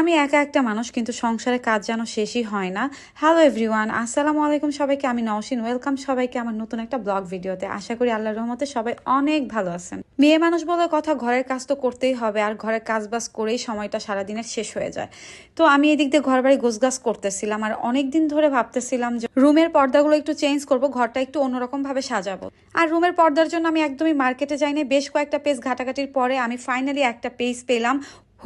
আমি একা একটা মানুষ, কিন্তু সংসারে কাজ যেন শেষই হয় না। হ্যালো এভরিওয়ান আসসালামু আলাইকুম সবাইকে। আমি নওশিন। ওয়েলকাম সবাইকে আমার নতুন একটা ব্লগ ভিডিওতে। আশা করি আল্লাহর রহমতে সবাই অনেক ভালো আছেন। মেয়ে মানুষ বলে কথা, ঘরের কাজ তো করতেই হবে, আর ঘরের কাজ বাজ করেই সময়টা সারাদিনের শেষ হয়ে যায়। তো আমি এদিক দিয়ে ঘর বাড়ি গোছগাছ করতেছিলাম, আর অনেক দিন ধরে ভাবতেছিলাম যে রুমের পর্দাগুলো একটু চেঞ্জ করব, ঘরটা একটু অন্যরকম ভাবে সাজাবো। আর রুমের পর্দার জন্য আমি একদমই মার্কেটে যাইনি। বেশ কয়েকটা পেজ ঘাটাঘাটির পরে আমি ফাইনালি একটা পেজ পেলাম।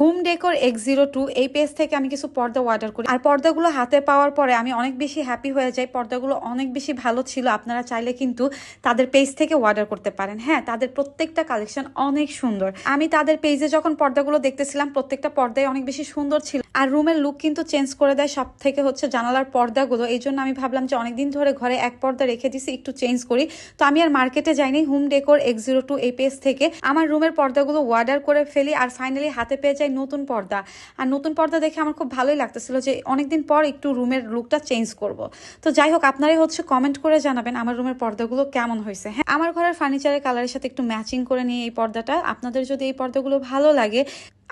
Home decor X zero two এই পেজ থেকে আমি কিছু পর্দা অর্ডার করি। আর পর্দাগুলো হাতে পাওয়ার পরে আমি অনেক বেশি হ্যাপি হয়ে যাই। পর্দাগুলো অনেক বেশি ভালো ছিল। আপনারা চাইলে কিন্তু তাদের পেজ থেকে অর্ডার করতে পারেন। হ্যাঁ তাদের প্রত্যেকটা কালেকশন অনেক সুন্দর। আমি তাদের পেজে যখন পর্দাগুলো দেখতেছিলাম, প্রত্যেকটা পর্দায় অনেক বেশি সুন্দর ছিল। আর রুমের লুক কিন্তু চেঞ্জ করে দেয় সব থেকে হচ্ছে জানালার পর্দাগুলো। এই জন্য আমি ভাবলাম যে অনেকদিন ধরে ঘরে এক পর্দা রেখে দিছি, একটু চেঞ্জ করি। তো আমি আর মার্কেটে যাইনি। Home decor X zero two এই পেজ থেকে আমার রুমের পর্দাগুলো অর্ডার করে ফেলি। আর ফাইনালি হাতে পেয়ে যাই নতুন পর্দা। আর নতুন পর্দা দেখে আমার খুব ভালোই লাগতেছিল যে অনেকদিন পর একটু রুমের লুকটা চেঞ্জ করব। তো যাই হোক আপনারাই হচ্ছে কমেন্ট করে জানাবেন আমার রুমের পর্দাগুলো কেমন হয়েছে। হ্যাঁ আমার ঘরের ফার্নিচারের কালারের সাথে একটু ম্যাচিং করে নিয়ে এই পর্দাটা। আপনাদের যদি এই পর্দাগুলো ভালো লাগে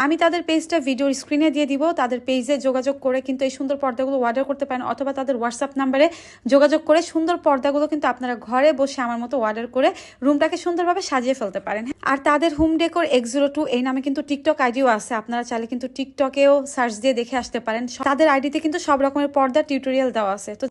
আমি তাদের পেজটা ভিডিওর স্ক্রিনে দিয়ে দিব। তাদের পেজে যোগাযোগ করে কিন্তু এই সুন্দর পর্দাগুলো অর্ডার করতে পারেন অথবা তাদের হোয়াটসঅ্যাপ নাম্বারে যোগাযোগ করে সুন্দর পর্দাগুলো কিন্তু আপনারা ঘরে বসে আমার মতো অর্ডার করে রুমটাকে সুন্দরভাবে সাজিয়ে ফেলতে পারেন। আর তাদের হোম ডেকোর এক্স টু এই নামে কিন্তু টিকটক আইডিও আছে। আপনারা চাইলে কিন্তু টিকটকেও সার্চ দিয়ে দেখে আসতে পারেন। তাদের আইডিতে কিন্তু সব রকমের পর্দা টিউটোরিয়াল দেওয়া আছে। তো